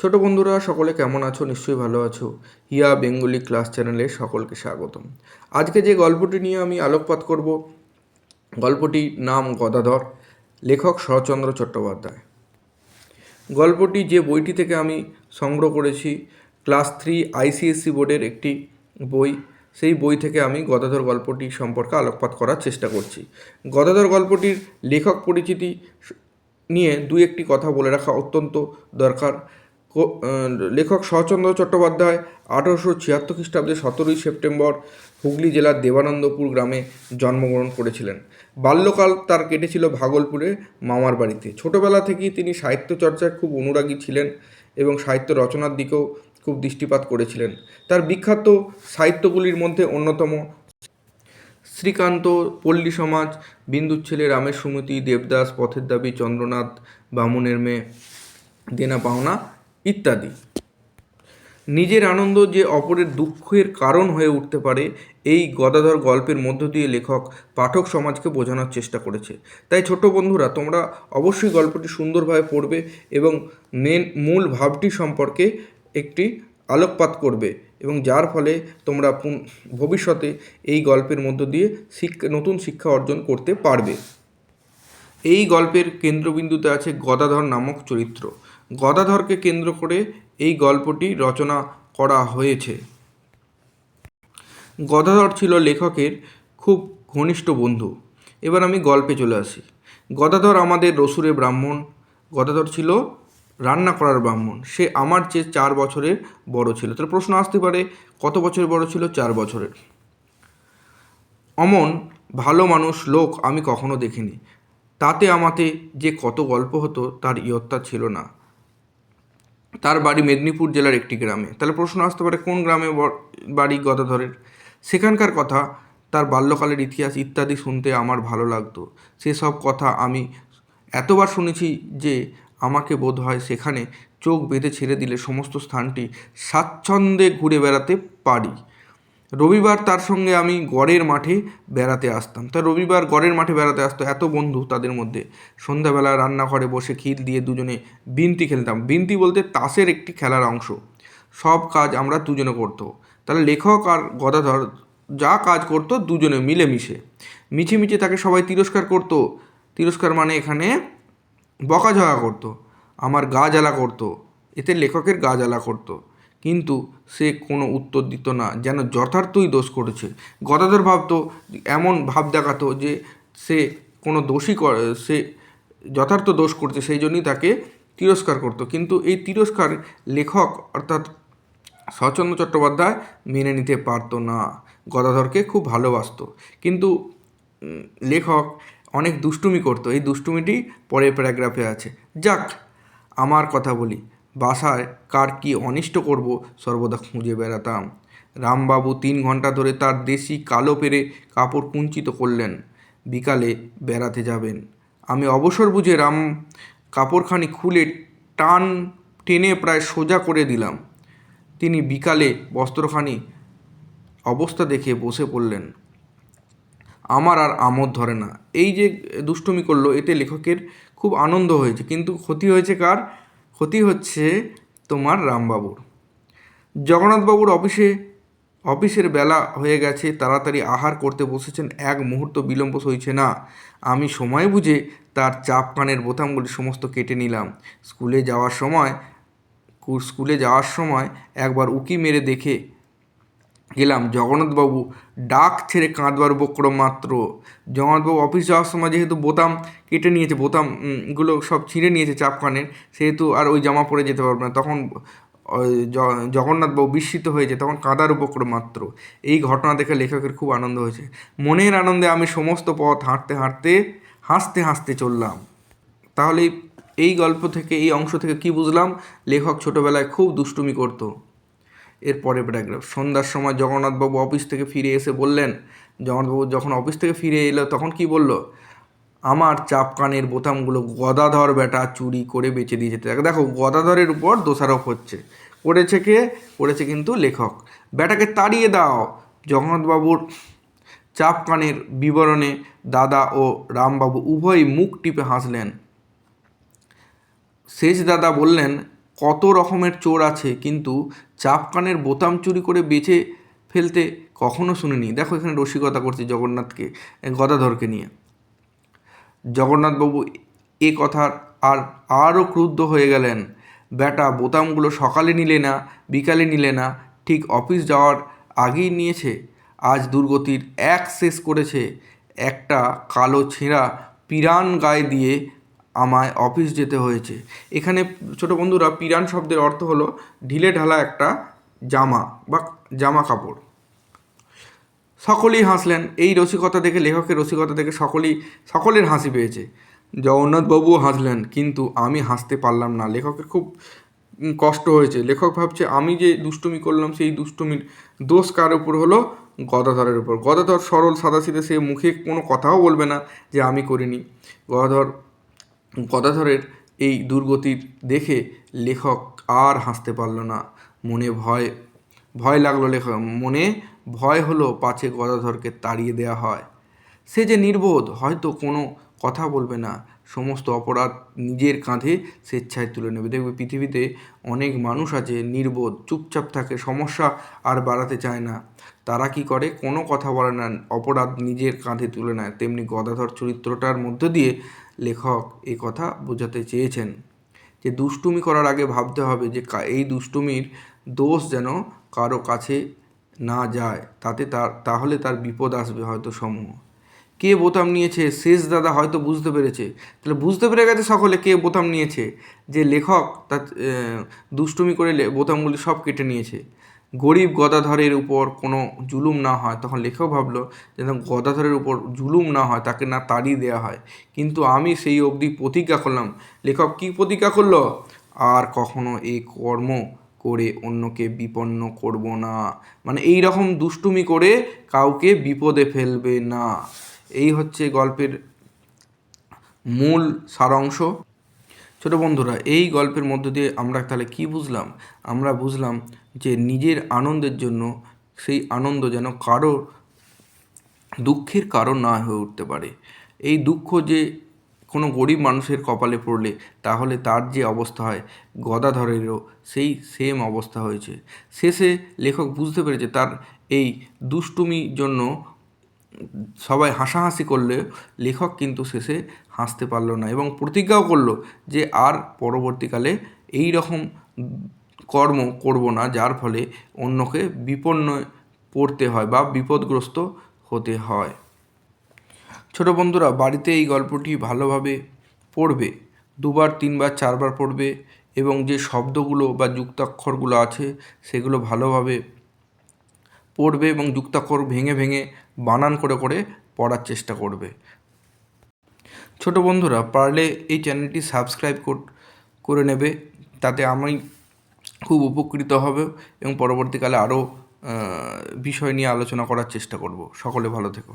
ছোট বন্ধুরা, সকলে কেমন আছো? নিশ্চয়ই ভালো আছো। হিয়া বেঙ্গলি ক্লাস চ্যানেলে সকলকে স্বাগতম। আজকে যে গল্পটি নিয়ে আমি আলোকপাত করব, গল্পটির নাম গদাধর, লেখক শরৎচন্দ্র চট্টোপাধ্যায়। গল্পটি যে বইটি থেকে আমি সংগ্রহ করেছি, ক্লাস থ্রি আইসিএসসি বোর্ডের একটি বই, সেই বই থেকে আমি গদাধর গল্পটি সম্পর্কে আলোকপাত করার চেষ্টা করছি। গদাধর গল্পটির লেখক পরিচিতি নিয়ে দু একটি কথা বলে রাখা অত্যন্ত দরকার। লেখক শরৎচন্দ্র চট্টোপাধ্যায় আঠারোশো ছিয়াত্তর খ্রিস্টাব্দে সতেরোই সেপ্টেম্বর হুগলি জেলার দেবানন্দপুর গ্রামে জন্মগ্রহণ করেছিলেন। বাল্যকাল তার কেটেছিল ভাগলপুরে মামার বাড়িতে। ছোটবেলা থেকেই তিনি সাহিত্য চর্চায় খুব অনুরাগী ছিলেন এবং সাহিত্য রচনার দিকেও খুব দৃষ্টিপাত করেছিলেন। তার বিখ্যাত সাহিত্যগুলির মধ্যে অন্যতম শ্রীকান্ত, পল্লী সমাজ, বিন্দুর ছেলে রামের সুমতি, দেবদাস, পথের দাবি, চন্দ্রনাথ, বামুনের মেয়ে, দেনা পাওনা ইত্যাদি। নিজের আনন্দ যে অপরের দুঃখের কারণ হয়ে উঠতে পারে, এই গদাধর গল্পের মধ্য দিয়ে লেখক পাঠক সমাজকে বোঝানোর চেষ্টা করেছে। তাই ছোট বন্ধুরা, তোমরা অবশ্যই গল্পটি সুন্দরভাবে পড়বে এবং মেন মূল ভাবটি সম্পর্কে একটি আলোকপাত করবে এবং যার ফলে তোমরা ভবিষ্যতে এই গল্পের মধ্য দিয়ে শিক্ষা নতুন শিক্ষা অর্জন করতে পারবে। এই গল্পের কেন্দ্রবিন্দুতে আছে গদাধর নামক চরিত্র। গদাধরকে কেন্দ্র করে এই গল্পটি রচনা করা হয়েছে। গদাধর ছিল লেখকের খুব ঘনিষ্ঠ বন্ধু। এবার আমি গল্পে চলে আসি। গদাধর আমাদের রসুরে ব্রাহ্মণ। গদাধর ছিল রান্না করার ব্রাহ্মণ। সে আমার চেয়ে চার বছরের বড় ছিল। তার প্রশ্ন আসতে পারে, কত বছরের বড় ছিল? চার বছরের। অমন ভালো মানুষ লোক আমি কখনো দেখিনি। তাতে আমাতে যে কত গল্প হতো তার ইয়ত্তা ছিল না। তার বাড়ি মেদিনীপুর জেলার একটি গ্রামে। তাহলে প্রশ্ন আসতে পারে, কোন গ্রামে বাড়ি গদাধরের? সেখানকার কথা, তার বাল্যকালের ইতিহাস ইত্যাদি শুনতে আমার ভালো লাগতো। সেসব কথা আমি এতবার শুনেছি যে আমাকে বোধ হয় সেখানে চোখ বেঁধে ছেড়ে দিলে সমস্ত স্থানটি স্বাচ্ছন্দ্যে ঘুরে বেড়াতে পারি। রবিবার তার সঙ্গে আমি গড়ের মাঠে বেড়াতে আসতাম। তা রবিবার গড়ের মাঠে বেড়াতে আসতো এত বন্ধু তাদের মধ্যে। সন্ধ্যাবেলা রান্নাঘরে বসে ক্ষীর দিয়ে দুজনে বিনতি খেলতাম। বিনতি বলতে তাসের একটি খেলার অংশ। সব কাজ আমরা দুজনে করতো। তাহলে লেখক আর গদাধর যা কাজ করতো দুজনে মিলেমিশে। মিছে মিছে তাকে সবাই তিরস্কার করতো। তিরস্কার মানে এখানে বকাঝকা করতো। আমার গা জ্বালা করতো। এতে লেখকের গা জ্বালা করতো। কিন্তু সে কোনো উত্তর দিত না, যেন যথার্থই দোষ করেছে। গদাধর ভাবতো, এমন ভাব দেখাতো যে সে কোনো দোষী সে যথার্থ দোষ করছে, সেই জন্যই তাকে তিরস্কার করতো। কিন্তু এই তিরস্কার লেখক অর্থাৎ শরৎচন্দ্র চট্টোপাধ্যায় মেনে নিতে পারতো না। গদাধরকে খুব ভালোবাসতো। কিন্তু লেখক অনেক দুষ্টুমি করতো। এই দুষ্টুমিটি পরের প্যারাগ্রাফে আছে। যাক, আমার কথা বলি। বাসায় কার কি অনিষ্ট করব সর্বদা খুঁজে বেড়াতাম। রামবাবু তিন ঘণ্টা ধরে তার দেশি কালো পেরে কাপড় কুঞ্চিত করলেন। বিকালে বেড়াতে যাবেন। আমি অবসর বুঝে রাম কাপড়খানি খুলে টান টেনে প্রায় সোজা করে দিলাম। তিনি বিকালে বস্ত্রখানি অবস্থা দেখে বসে পড়লেন। আমার আর আমোদ ধরে না। এই যে দুষ্টুমি করল, এতে লেখকের খুব আনন্দ হয়েছে। কিন্তু ক্ষতি হয়েছে কার? ক্ষতি হচ্ছে তোমার রামবাবুর। জগন্নাথবাবুর অফিসে, অফিসের বেলা হয়ে গেছে, তাড়াতাড়ি আহার করতে বসেছেন, এক মুহূর্ত বিলম্ব সইছে না। আমি সময় বুঝে তার চাপ কানের বোতামগুলি সমস্ত কেটে নিলাম। স্কুলে যাওয়ার সময়, স্কুলে যাওয়ার সময় একবার উকি মেরে দেখে গেলাম জগন্নাথবাবু। ডাক ছেড়ে কাঁদবার উপক্রম মাত্র। জগন্নাথবাবু অফিস যাওয়ার সময় যেহেতু বোতাম কেটে নিয়েছে বোতাম উম, গুলো সব ছিঁড়ে নিয়েছে চাপ কানের সেহেতু আর ওই জামা পরে যেতে পারবে না। তখন জগন্নাথবাবু বিস্মিত হয়েছে তখন কাঁদার উপক্রম মাত্র। এই ঘটনা দেখে লেখকের খুব আনন্দ হয়েছে। মনের আনন্দে আমি সমস্ত পথ হাঁটতে হাঁটতে হাসতে হাসতে চললাম। তাহলে এই গল্প থেকে এই অংশ থেকে কি বুঝলাম? লেখক ছোটবেলায় খুব দুষ্টুমি করতো। এরপরে প্যারাগ্রাফ সন্ধ্যার সময় জগন্নাথবাবু অফিস থেকে ফিরে এসে বললেন, জগন্নাথবাবু যখন অফিস থেকে ফিরে এলো তখন কি বলল? আমার চাপ কানের বোতামগুলো গদাধর বেটা চুরি করে বেঁচে দিয়ে যেতে থাকে দেখো, গদাধরের উপর দোষারোপ হচ্ছে। করেছে কে? করেছে কিন্তু লেখক। বেটাকে তাড়িয়ে দাও। জগন্নাথবাবুর চাপ কানের বিবরণে দাদা ও রামবাবু উভয়ই মুখ টিপে হাসলেন। শেষ দাদা বললেন কত রকমের চোর আছে, কিন্তু চাপ কানের বোতাম চুরি করে বেচে ফেলতে কখনো শুনিনি। দেখো এখানে রসিকতা করছি জগন্নাথকে, গদাধরকে নিয়ে। জগন্নাথবাবু এ কথার আর আরও ক্রুদ্ধ হয়ে গেলেন। ব্যাটা বোতামগুলো সকালে নিলে না, বিকালে নিলে না, ঠিক অফিস যাওয়ার আগেই নিয়েছে। আজ দুর্গতির এক শেষ করেছে। একটা কালো ছেঁড়া পিরান গায়ে দিয়ে আমায় অফিস যেতে হয়েছে। এখানে ছোট বন্ধুরা পিরান শব্দের অর্থ হলো ঢিলে ঢালা একটা জামা বা জামা কাপড়। সকলেই হাসলেন। এই রসিকতা দেখে, লেখকের রসিকতা দেখে সকলেই, সকলের হাসি পেয়েছে। জগন্নাথবাবুও হাসলেন, কিন্তু আমি হাসতে পারলাম না। লেখকের খুব কষ্ট হয়েছে। লেখক ভাবছে, আমি যে দুষ্টুমি করলাম, সেই দুষ্টুমির দোষ কার উপর হলো? গদাধরের উপর। গদাধর সরল সাদাসিধে সে মুখে কোনো কথাও বলবে না যে, আমি করিনি। গদাধর গদাধরের এই দুর্গতির দেখে লেখক আর হাসতে পারল না। মনে ভয় ভয় লাগল লেখক, মনে ভয় হলো পাছে গদাধরকে তাড়িয়ে দেওয়া হয়। সে যে নির্বোধ, হয়তো কোনো কথা বলবে না। সমস্ত অপরাধ নিজের কাঁধে স্বেচ্ছায় তুলে নেবে। দেখবে পৃথিবীতে অনেক মানুষ আছে নির্বোধ, চুপচাপ থাকে, সমস্যা আর বাড়াতে চায় না। তারা কি করে? কোনো কথা বলে না, অপরাধ নিজের কাঁধে তুলে নেয়। তেমনি গদাধর চরিত্রটার মধ্য দিয়ে লেখক এই কথা বোঝাতে চেয়েছেন যে দুষ্টুমি করার আগে ভাবতে হবে যে এই দুষ্টুমির দোষ যেন কারও কাছে না যায়, তাতে তার তাহলে তার বিপদ আসবে হয়তো সমূহ। কে বোতাম নিয়েছে? শেষ দাদা হয়তো বুঝতে পেরেছে। তাহলে বুঝতে পেরে গেছে সকলে কে বোতাম নিয়েছে। যে লেখক তার দুষ্টুমি করে বোতামগুলি সব কেটে নিয়েছে। গরিব গদাধরের উপর কোনো জুলুম না হয়। তখন লেখক ভাবলো যেন গদাধরের উপর জুলুম না হয়, তাকে না তাড়িয়ে দেওয়া হয়। কিন্তু আমি সেই অবধি প্রতিজ্ঞা করলাম। লেখক কী প্রতিজ্ঞা করল? আর কখনো এই কর্ম করে অন্যকে বিপন্ন করব না। মানে এই রকম দুষ্টুমি করে কাউকে বিপদে ফেলবে না। এই হচ্ছে গল্পের মূল সারাংশ। ছোট বন্ধুরা, এই গল্পের মধ্য দিয়ে আমরা তাহলে কি বুঝলাম? আমরা বুঝলাম যে নিজের আনন্দের জন্য সেই আনন্দ যেন কারও দুঃখের কারণ না হয়ে উঠতে পারে। এই দুঃখ যে কোনো গরিব মানুষের কপালে পড়লে তাহলে তার যে অবস্থা হয়, গদাধরেরও সেই সেম অবস্থা হয়েছে। শেষে লেখক বুঝতে পেরেছে তার এই দুষ্টুমির জন্য সবাই হাসাহাসি করলে লেখক কিন্তু শেষে হাসতে পারল না এবং প্রতিজ্ঞাও করল যে আর পরবর্তীকালে এই রকম কর্ম করব না, যার ফলে অন্যকে বিপন্ন পড়তে হয় বা বিপদগ্রস্ত হতে হয়। ছোট বন্ধুরা, বাড়িতে এই গল্পটি ভালোভাবে পড়বে, দুবার, তিনবার, চারবার পড়বে এবং যে শব্দগুলো বা যুক্তাক্ষরগুলো আছে, সেগুলো ভালোভাবে পড়বে এবং যুক্তাক্ষর ভেঙে ভেঙে বানান করে করে পড়ার চেষ্টা করবে। ছোট বন্ধুরা, পারলে এই চ্যানেলটি সাবস্ক্রাইব কর- নেবে, তাতে আমি খুব উপকৃত হবে এবং পরবর্তীকালে আরও বিষয় নিয়ে আলোচনা করার চেষ্টা করব। সকলে ভালো থেকো।